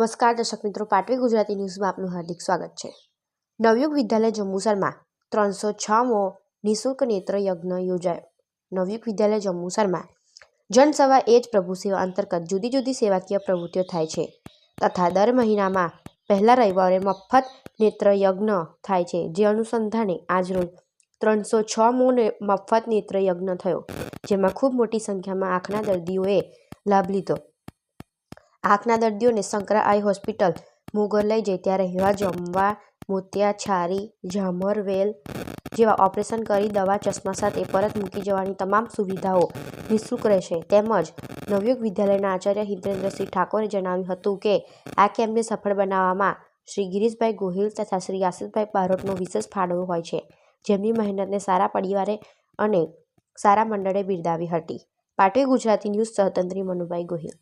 નમસ્કાર, દર્શક મિત્રો. પાટવી ગુજરાતી ન્યૂઝમાં આપનું હાર્દિક સ્વાગત છે. નવયુગ વિદ્યાલય જંબુસરમાં ત્રણસો છમો નિઃશુલ્ક નેત્ર યજ્ઞ યોજાયો. નવયુગ વિદ્યાલય જંબુસરમાં જનસેવા એ જ પ્રભુ સેવા અંતર્ગત જુદી જુદી સેવાકીય પ્રવૃત્તિઓ થાય છે તથા દર મહિનામાં પહેલા રવિવારે મફત નેત્ર યજ્ઞ થાય છે, જે અનુસંધાને આજરોજ ત્રણસો છમો મફત નેત્ર યજ્ઞ થયો, જેમાં ખૂબ મોટી સંખ્યામાં આંખના દર્દીઓએ લાભ લીધો. આંખના દર્દીઓને શંકરા આઈ હોસ્પિટલ મુગર લઈ જઈ ત્યાં રહેવા, જમવા, મોતિયા, છારી, ઝામર, વેલ જેવા ઓપરેશન કરી દવા, ચશ્મા સાથે પરત મૂકી જવાની તમામ સુવિધાઓ નિઃશુલ્ક રહેશે. તેમજ નવયુગ વિદ્યાલયના આચાર્ય હિન્દ્રેન્દ્રસિંહ ઠાકોરે જણાવ્યું હતું કે, આ કેમ્પને સફળ બનાવવામાં શ્રી ગિરીશભાઈ ગોહિલ તથા શ્રી આશિષભાઈ બારોટનો વિશેષ ફાળો હોય છે, જેમની મહેનતને સારા પરિવારે અને સારા મંડળે બિરદાવી હતી. પાટવી ગુજરાતી ન્યૂઝ સહતંત્રી મનુભાઈ ગોહિલ